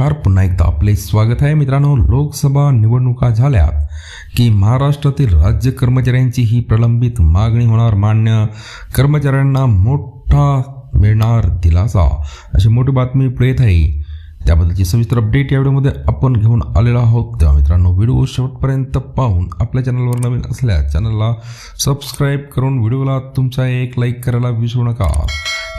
नमस्कार. पुन्हा एकदा आपले स्वागत आहे मित्रांनो. लोकसभा निवडणुका झाल्यात की महाराष्ट्रातील राज्य कर्मचाऱ्यांची ही प्रलंबित मागणी होणार मान्य. कर्मचाऱ्यांना मोठा मिळणार दिलासा. अशी मोठी बातमी पुढे येत आहे. त्याबद्दलची सविस्तर अपडेट या व्हिडिओमध्ये आपण घेऊन आलेलो आहोत. तेव्हा मित्रांनो व्हिडिओ शेवटपर्यंत पाहून आपल्या चॅनलवर नवीन असल्यास चॅनलला सबस्क्राईब करून व्हिडिओला तुमचा एक लाईक करायला विसरू नका.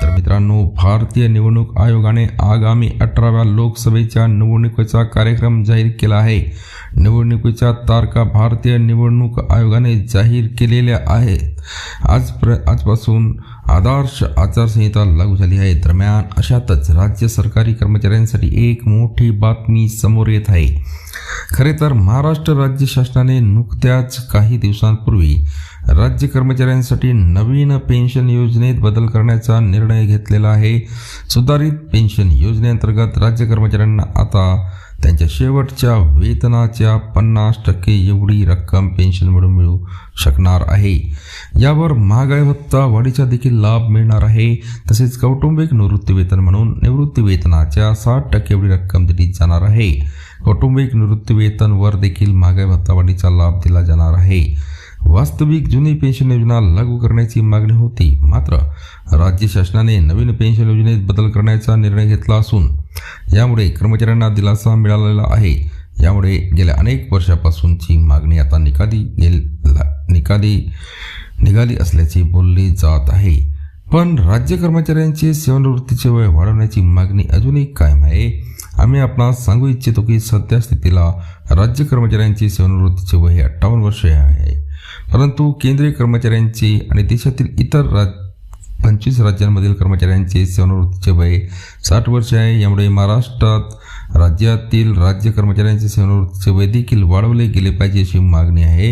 तर मित्रांनो भारतीय निवडणूक आयोगाने आगामी अठराव्या लोकसभेच्या निवडणुकीचा कार्यक्रम जाहीर केला आहे. निवडणुकीच्या तारखा भारतीय निवडणूक आयोगाने जाहीर केलेल्या आहेत. आज प्र आजपासून आदर्श आचारसंहिता लागू झाली आहे. दरम्यान अशातच राज्य सरकारी कर्मचाऱ्यांसाठी एक मोठी बातमी समोर येत आहे. खरे तर महाराष्ट्र राज्य शासनाने नुकत्याच काही दिवसांपूर्वी राज्य कर्मचाऱ्यांसाठी नवीन पेन्शन योजनेत बदल करण्याचा निर्णय घेतलेला आहे. सुधारित पेन्शन योजनेअंतर्गत राज्य कर्मचाऱ्यांना आता त्यांच्या शेवटच्या वेतनाच्या पन्नास टक्के एवढी रक्कम पेन्शन म्हणून मिळू शकणार आहे. यावर महागाई भत्ता वाढीचा देखील लाभ मिळणार आहे. तसेच कौटुंबिक निवृत्ती वेतन म्हणून निवृत्ती वेतनाच्या साठ टक्के एवढी रक्कम दिली जाणार आहे. कौटुंबिक निवृत्ती वेतनवर देखील महागाई भत्ता वाढीचा लाभ दिला जाणार आहे. वास्तविक जुनी पेन्शन योजना लागू करण्याची मागणी होती. मात्र राज्य शासनाने नवीन पेन्शन योजनेत बदल करण्याचा निर्णय घेतला असून यामुळे कर्मचाऱ्यांना दिलासा मिळालेला आहे. यामुळे गेल्या अनेक वर्षापासूनची मागणी आता निकाली गेल निकाली निघाली असल्याचे बोलले जात आहे. पण राज्य कर्मचाऱ्यांचे सेवानिवृत्तीचे वय वाढवण्याची मागणी अजूनही कायम आहे. आम्ही आपणास सांगू इच्छितो की सध्या स्थितीला राज्य कर्मचाऱ्यांचे सेवानिवृत्तीचे वय अठ्ठावन्न वर्ष आहे. परंतु केंद्रीय कर्मचाऱ्यांचे आणि देशातील इतर राज पंचवीस राज्यांमधील कर्मचाऱ्यांचे सेवानिवृत्तीचे वय साठ वर्ष आहे. यामुळे महाराष्ट्रात राज्यातील राज्य कर्मचाऱ्यांचे सेवानिवृत्तीचे वय देखील वाढवले गेले पाहिजे अशी मागणी आहे.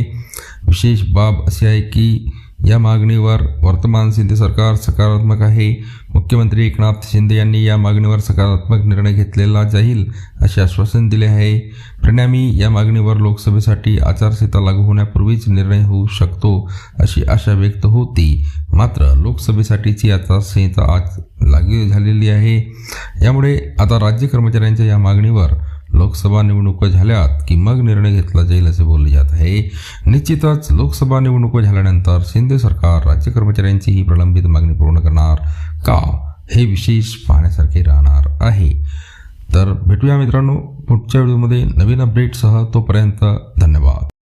विशेष बाब अशी आहे की या मागणीवर वर्तमान शिंदे सरकार सकारात्मक आहे. मुख्यमंत्री एकनाथ शिंदे यांनी या मागणीवर सकारात्मक निर्णय घेतलेला जाईल असे आश्वासन दिले आहे. परिणामी या मागणीवर लोकसभेसाठी आचारसंहिता लागू होण्यापूर्वीच निर्णय होऊ शकतो अशी आशा व्यक्त होती. मात्र लोकसभेसाठीची आचारसंहिता आज लागू झालेली आहे. यामुळे आता राज्य कर्मचाऱ्यांच्या या मागणीवर लोकसभा निवडणुका झाल्यात की मग निर्णय घेतला जाईल असे बोलले जात आहे. निश्चितच लोकसभा निवडणुका झाल्यानंतर शिंदे सरकार राज्य कर्मचाऱ्यांची ही प्रलंबित मागणी पूर्ण करणार का हे विशेष पाहण्यासारखे राहणार आहे. तर भेटूया मित्रांनो पुढच्या व्हिडिओमध्ये. नवीन अपडेटसह तोपर्यंत धन्यवाद.